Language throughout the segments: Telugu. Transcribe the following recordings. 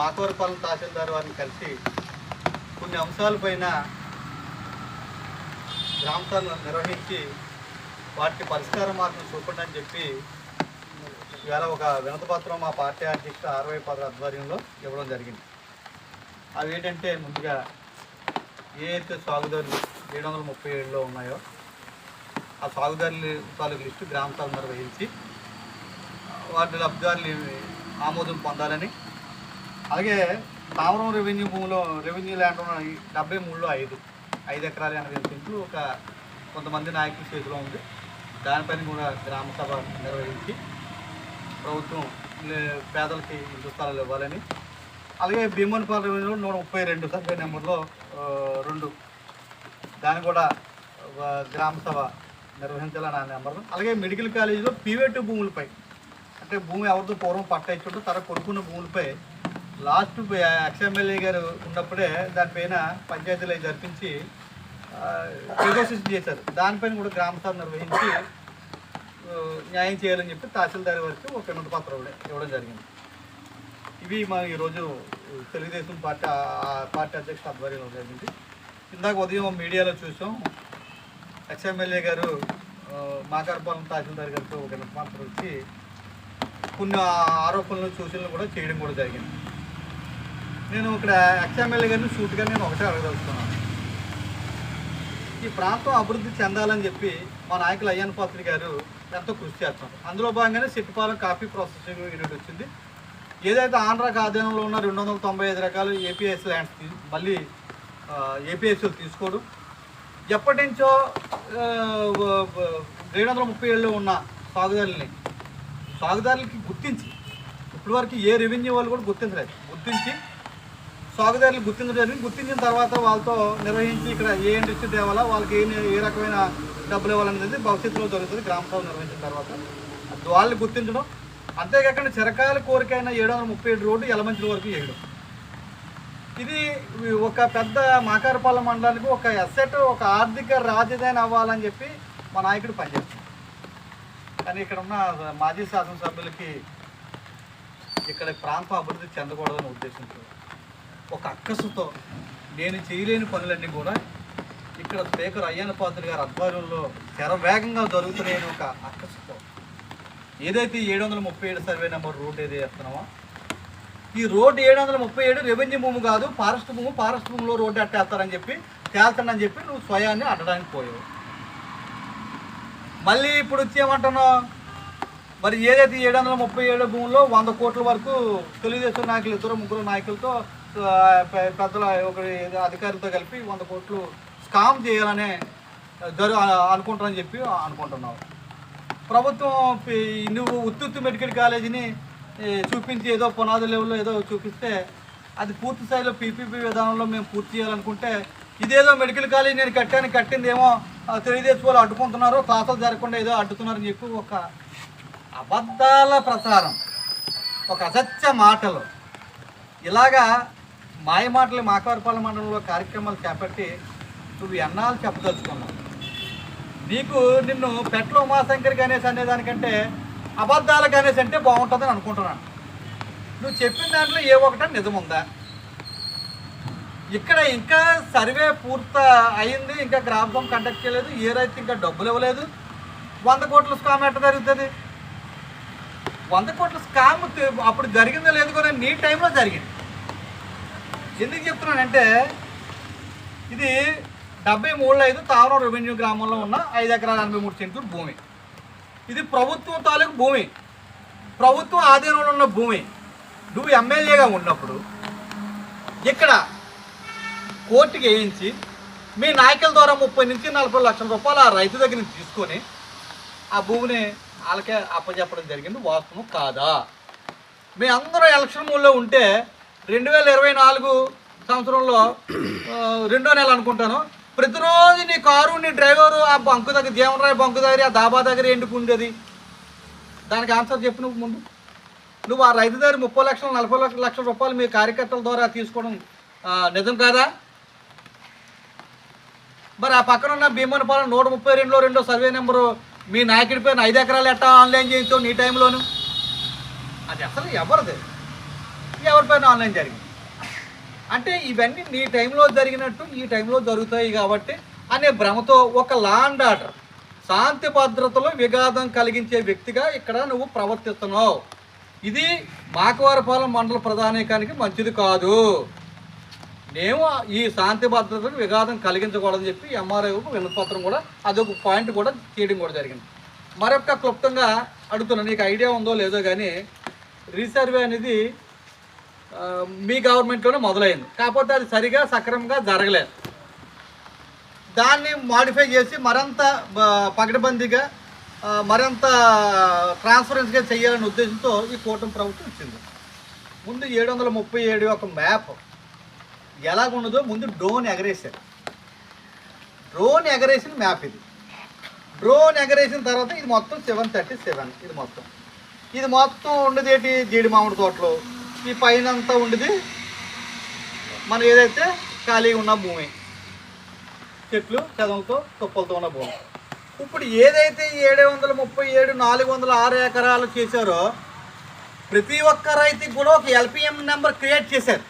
మాకవరపాలెం తహసీల్దార్ వారిని కలిసి కొన్ని అంశాలపైన గ్రామస్థాలను నిర్వహించి వాటికి పరిష్కార మార్గం చూపండి అని చెప్పి ఇవాళ ఒక వినతపత్రం మా పార్టీ అధ్యక్షుడు ఆర్వై పదవి ఆధ్వర్యంలో ఇవ్వడం జరిగింది. అవి ఏంటంటే ముందుగా ఏ అయితే సాగుదారులు ఏడు వందల ముప్పై ఏడులో ఉన్నాయో ఆ సాగుదారుల తాలూకు లిస్టు గ్రామ నిర్వహించి వాటి లబ్ధిదారులు ఆమోదం పొందాలని అలాగే తామరం రెవెన్యూ భూమిలో రెవెన్యూ ల్యాండ్ ఉన్న డెబ్బై మూడులో ఐదు. ఐదు ఎకరాలు ఎనభై సెంట్లు ఒక కొంతమంది నాయకుల చేతిలో ఉంది. దానిపైన కూడా గ్రామ సభ నిర్వహించి ప్రభుత్వం పేదలకి ఇంటి స్థలాలు ఇవ్వాలని. అలాగే భీమన్పాల రెవెన్యూలో నూట ముప్పై రెండు సర్వే నెంబర్లో రెండు. దాన్ని కూడా గ్రామసభ గ్రామ సభ నిర్వహించాలని ఆ నెంబర్. అలాగే మెడికల్ కాలేజీలో పీవేటు భూములపై అంటే భూమి ఎవరితో పూర్వం పట్ట ఇచ్చుంటో తర కొనుక్కున్న భూములపై లాస్ట్ ఎక్స్ఎమ్మెల్యే గారు ఉన్నప్పుడే దానిపైన పంచాయతీలు జరిపించి నెగోసియేషన్ చేశారు. దానిపైన కూడా గ్రామ నిర్వహించి న్యాయం చేయాలని చెప్పి తహసీల్దార్ వారికి ఒక వినతి పత్రం ఇవ్వడం- ఇవ్వడం జరిగింది. ఇవి మా ఈరోజు తెలుగుదేశం పార్టీ పార్టీ అధ్యక్ష ఆధ్వర్యంలో జరిగింది. ఇందాక ఉదయం మీడియాలో చూసాం ఎక్స్ఎమ్మెల్యే గారు మాకారపాలెం తహసీల్దార్ గారితో ఒక వినతి పత్రం ఇచ్చి కొన్ని ఆరోపణలు సూచనలు కూడా చేయడం కూడా జరిగింది. నేను ఇక్కడ ఎక్స్ఎమ్మెల్యే గారిని సూట్గా నేను ఒకటే అడగదలుచుకున్నాను. ఈ ప్రాంతం అభివృద్ధి చెందాలని చెప్పి మా నాయకులు అయ్యన్ పాత్రి గారు ఎంతో కృషి చేస్తున్నారు. అందులో భాగంగానే సిట్టిపాలెం కాఫీ ప్రాసెసింగ్ యూనిట్ వచ్చింది. ఏదైతే ఆంధ్రాకి ఆధీనంలో ఉన్న రెండు వందల తొంభై ఐదు రకాలు ఏపీఎస్ ల్యాండ్స్ మళ్ళీ ఏపీఎస్లు తీసుకోవడం. ఎప్పటి నుంచో రెండు వందల ముప్పై ఏళ్ళు ఉన్న సాగుదారులని సాగుదారులకి గుర్తించి ఇప్పటివరకు ఏ రెవెన్యూ వాళ్ళు కూడా గుర్తించలేదు. గుర్తించి సాగుదారులు గుర్తించడం జరిగింది. గుర్తించిన తర్వాత వాళ్ళతో నిర్వహించి ఇక్కడ ఏ ఇండస్ట్రీ తేవాలా వాళ్ళకి ఏ ఏ రకమైన డబ్బులు ఇవ్వాలనేది భవిష్యత్తులో జరుగుతుంది. గ్రామ సభ నిర్వహించిన తర్వాత వాళ్ళు గుర్తించడం. అంతేకాకుండా చిరకాల కోరికైన ఏడు వందల ముప్పై ఏడు రోడ్డు ఎలమంచుల వరకు వేయడం. ఇది ఒక పెద్ద మాకారపాలెం మండలానికి ఒక ఎస్సెట్ ఒక ఆర్థిక రాజధాని అవ్వాలని చెప్పి మా నాయకుడు పనిచేస్తాం కానీ ఇక్కడ ఉన్న మాజీ శాసనసభ్యులకి ఇక్కడ ప్రాంతం అభివృద్ధి చెందకూడదనే ఉద్దేశంతో ఒక అక్కసుతో నేను చేయలేని పనులన్నీ కూడా ఇక్కడ స్పీకర్ అయ్యన్న పాత్ర గారి ఆధ్వర్యంలో శరవేగంగా జరుగుతున్నాయని ఒక అక్కసుతో. ఏదైతే ఏడు వందల ముప్పై ఏడు సర్వే నెంబర్ రోడ్ ఏది వేస్తున్నామో ఈ రోడ్డు ఏడు వందల ముప్పై ఏడు రెవెన్యూ భూమి కాదు ఫారెస్ట్ భూమి ఫారెస్ట్ భూమిలో రోడ్డు అట్టేస్తారని చెప్పి తేల్తానని చెప్పి నువ్వు స్వయాన్ని అడ్డడానికి పోయావు. మళ్ళీ ఇప్పుడు వచ్చేమంటున్నావు? మరి ఏదైతే ఏడు వందల ముప్పై ఏడు భూముల్లో వంద కోట్ల వరకు తెలుగుదేశం నాయకులు ఇద్దరు ముగ్గురు నాయకులతో పెద్దల ఒకరి అధికారులతో కలిపి వంద కోట్లు స్కామ్ చేయాలనే జరు అనుకుంటారని చెప్పి అనుకుంటున్నాం. ప్రభుత్వం నువ్వు ఉత్తుత్తు మెడికల్ కాలేజీని చూపించి ఏదో పునాది లెవెల్లో ఏదో చూపిస్తే అది పూర్తి స్థాయిలో పీపీపీ విధానంలో మేము పూర్తి చేయాలనుకుంటే ఇదేదో మెడికల్ కాలేజ్ నేను కట్టాను కట్టింది ఏమో ఆ, తెలుగుదేశం వాళ్ళు అడ్డుకుంటున్నారు క్లాసులు జరగకుండా ఏదో అడ్డుతున్నారని చెప్పి ఒక అబద్ధాల ప్రచారం. ఒక అసత్య మాటలు. ఇలాగా మాయమాటలు మాకవరపాలెం మండలంలో కార్యక్రమాలు చేపట్టి నువ్వు ఎన్నాళ్ళు చెప్పదలుచుకున్నావు? నీకు నిన్ను పెట్ల ఉమాశంకర్ గణేష్ అనేదానికంటే అబద్ధాల గణేష్ అంటే బాగుంటుందని అనుకుంటున్నాను. నువ్వు చెప్పిన దాంట్లో ఏ ఒకట నిజముందా ఇక్కడ ఇంకా సర్వే పూర్త అయింది ఇంకా గ్రామం కండక్ట్ చేయలేదు ఏ రైతు ఇంకా డబ్బులు ఇవ్వలేదు. వంద కోట్ల స్కామ్ ఎట్ట జరుగుతుంది? వంద కోట్ల స్కామ్ అప్పుడు జరిగిందో లేదు కూడా నీ టైంలో జరిగింది. ఎందుకు చెప్తున్నానంటే ఇది డెబ్బై మూడు ఐదు తావరం రెవెన్యూ గ్రామంలో ఉన్న ఐదు ఎకరాల ఎనభై మూడు సెంట్లు భూమి. ఇది ప్రభుత్వం తాలూకు భూమి. ప్రభుత్వం ఆధీనంలో ఉన్న భూమి. నువ్వు ఎమ్మెల్యేగా ఉన్నప్పుడు ఇక్కడ కోర్టుకి వేయించి మీ నాయకుల ద్వారా ముప్పై నుంచి నలభై లక్షల రూపాయలు ఆ రైతు దగ్గర నుంచి తీసుకొని ఆ భూమిని వాళ్ళకే అప్పచెప్పడం జరిగింది. వాస్తవం కాదా? మీ అందరూ ఎలక్షన్ మూల్లో ఉంటే రెండు వేల ఇరవై నాలుగు సంవత్సరంలో రెండో నెల అనుకుంటాను. ప్రతిరోజు నీ కారు నీ డ్రైవరు ఆ బంకు దగ్గర జీవనరాయ్ బంకు దగ్గర ఆ దాబా దగ్గర ఎందుకు ఉండేది? దానికి ఆన్సర్ చెప్పు నువ్వు ముందు. నువ్వు ఆ రైతు దగ్గర ముప్పై లక్షలు నలభై లక్షల లక్షల రూపాయలు మీ కార్యకర్తల ద్వారా తీసుకోవడం నిజం కాదా? మరి ఆ పక్కన ఉన్న భీమనపాలెం నూట ముప్పై రెండులో రెండో సర్వే నెంబరు మీ నాయకుడి పైన ఐదు ఎకరాలు ఎట్టా ఆన్లైన్ చేయించావు నీ టైంలోను? అది అసలు ఎవరిది? ఎవరిపైన ఆన్లైన్ జరిగింది? అంటే ఇవన్నీ నీ టైంలో జరిగినట్టు ఈ టైంలో జరుగుతాయి కాబట్టి అనే భ్రమతో ఒక లా అండ్ ఆర్డర్ శాంతి భద్రతలో విఘాతం కలిగించే వ్యక్తిగా ఇక్కడ నువ్వు ప్రవర్తిస్తున్నావు. ఇది మాకవారపాలెం మండల ప్రధానికానికి మంచిది కాదు. మేము ఈ శాంతి భద్రతకు విఘాతం కలిగించకూడదని చెప్పి ఎంఆర్ఐకు వినపత్రం కూడా అదొక పాయింట్ కూడా చేయడం కూడా జరిగింది. మరొక క్లుప్తంగా అడుగుతున్నా నీకు ఐడియా ఉందో లేదో కానీ రీసర్వే అనేది మీ గవర్నమెంట్లోనే మొదలైంది. కాకపోతే అది సరిగా సక్రమంగా జరగలేదు. దాన్ని మాడిఫై చేసి మరింత పగడబందీగా మరింత ట్రాన్స్పరెన్స్గా చేయాలనే ఉద్దేశంతో ఈ కూటమి ప్రభుత్వం ఇచ్చింది ముందు ఏడు వందల ముప్పై ఏడు ఒక మ్యాప్ ఎలాగున్నదో ముందు డ్రోన్ ఎగరేశారు. డ్రోన్ ఎగరేసిన మ్యాప్ ఇది. డ్రోన్ ఎగరేసిన తర్వాత ఇది మొత్తం సెవెన్ థర్టీ సెవెన్ ఇది మొత్తం. ఇది మొత్తం ఉండేది ఏంటి? జీడి మామిడి తోటలో ఈ పైన అంతా ఉండేది. మనం ఏదైతే ఖాళీగా ఉన్న భూమి చెట్లు చదవలతో తొప్పలతో ఉన్న భూమి. ఇప్పుడు ఏదైతే ఏడు వందల ముప్పై ఏడు నాలుగు వందల ఆరు ఎకరాలు చేశారో ప్రతి ఒక్క రైతుకి కూడా ఒక ఎల్పిఎం నెంబర్ క్రియేట్ చేశారు.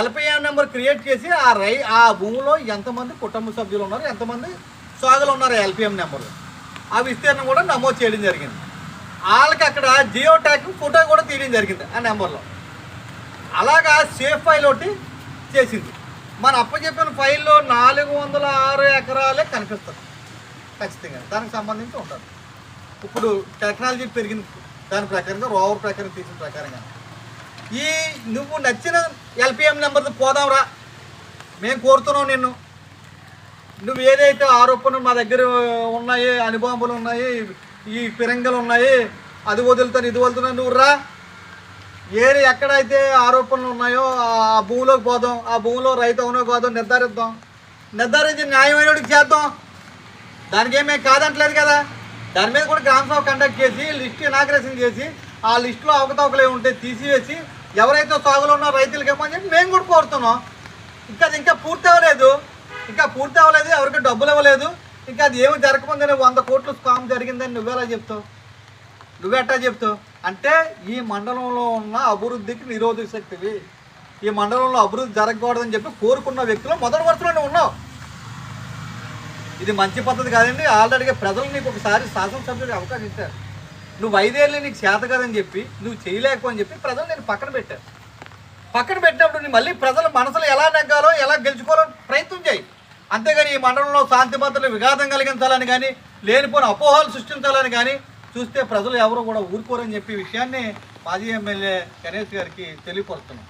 ఎల్పిఎం నెంబర్ క్రియేట్ చేసి ఆ రై ఆ భూమిలో ఎంతమంది కుటుంబ సభ్యులు ఉన్నారు ఎంతమంది సాగులు ఉన్నారు ఎల్పిఎం నెంబర్ ఆ విస్తీర్ణం కూడా నమోదు చేయడం జరిగింది. వాళ్ళకి అక్కడ జియో ట్యాగ్ ఫోటో కూడా తీయడం జరిగింది ఆ నెంబర్లో. అలాగా సేఫ్ ఫైల్ ఒకటి చేసింది. మన అప్పచెప్పిన ఫైల్లో నాలుగు వందల ఆరు ఎకరాలే కనిపిస్తుంది ఖచ్చితంగా దానికి సంబంధించి ఉంటుంది. ఇప్పుడు టెక్నాలజీ పెరిగిన దాని ప్రకారంగా రోవర్ ప్రకారం తీసిన ప్రకారంగా. ఈ నువ్వు నచ్చిన ఎల్పిఎం నెంబర్తో పోదాంరా. మేము కోరుతున్నాం నిన్ను. నువ్వు ఏదైతే ఆరోపణలు మా దగ్గర ఉన్నాయి అనుబాంబులు ఉన్నాయి ఈ పిరంగలు ఉన్నాయి. అది వదులుతాను ఇది వదులుతున్నాను నువ్వు రా ఏరి ఎక్కడైతే ఆరోపణలు ఉన్నాయో ఆ భూమిలోకి పోదాం ఆ భూమిలో రైతు అవునో కాదో నిర్ధారిద్దాం. నిర్ధారించి న్యాయమైనడికి చేద్దాం. దానికి ఏమీ కాదంటలేదు కదా. దాని మీద కూడా గ్రామ సభ కండక్ట్ చేసి లిస్ట్ ఇనాగ్రేషన్ చేసి ఆ లిస్టులో అవకతవకలే ఉంటే తీసివేసి ఎవరైతే సాగులో ఉన్నారో రైతులకి ఏమని చెప్పి మేము కూడా కోరుతున్నాం. ఇంకా అది ఇంకా పూర్తి అవ్వలేదు. ఇంకా పూర్తి అవ్వలేదు ఎవరికి డబ్బులు ఇవ్వలేదు. ఇంకా అది ఏమి జరగకుండానే వంద కోట్లు స్కామ్ జరిగిందని నువ్వెలా చెప్తావు? నువ్వెట్టా చెప్తావు? అంటే ఈ మండలంలో ఉన్న అభివృద్ధికి నిరోధక శక్తివి ఈ మండలంలో అభివృద్ధి జరగకూడదని చెప్పి కోరుకున్న వ్యక్తులు మొదటి వరుసలోనే ఉన్నావు. ఇది మంచి పద్ధతి కాదండి. ఆల్రెడీగా ప్రజలు నీకు ఒకసారి శాసనసభ్యుడికి అవకాశం ఇచ్చారు. నువ్వు ఐదేళ్ళు నీకు చేత కదని చెప్పి నువ్వు చేయలేకపోని చెప్పి ప్రజలు నేను పక్కన పెట్టాను. పక్కన పెట్టినప్పుడు నీ మళ్ళీ ప్రజల మనసులో ఎలా నెగ్గాలో ఎలా గెలుచుకోవాలో ప్రయత్నం చేయి. అంతేగాని ఈ మండలంలో శాంతి భద్రతలు విఘాతం కలిగించాలని కానీ లేనిపోయిన అపోహలు సృష్టించాలని కానీ చూస్తే ప్రజలు ఎవరు కూడా ఊరుకోరని చెప్పి విషయాన్ని మాజీ ఎమ్మెల్యే గణేష్ గారికి తెలియపరుస్తున్నాం.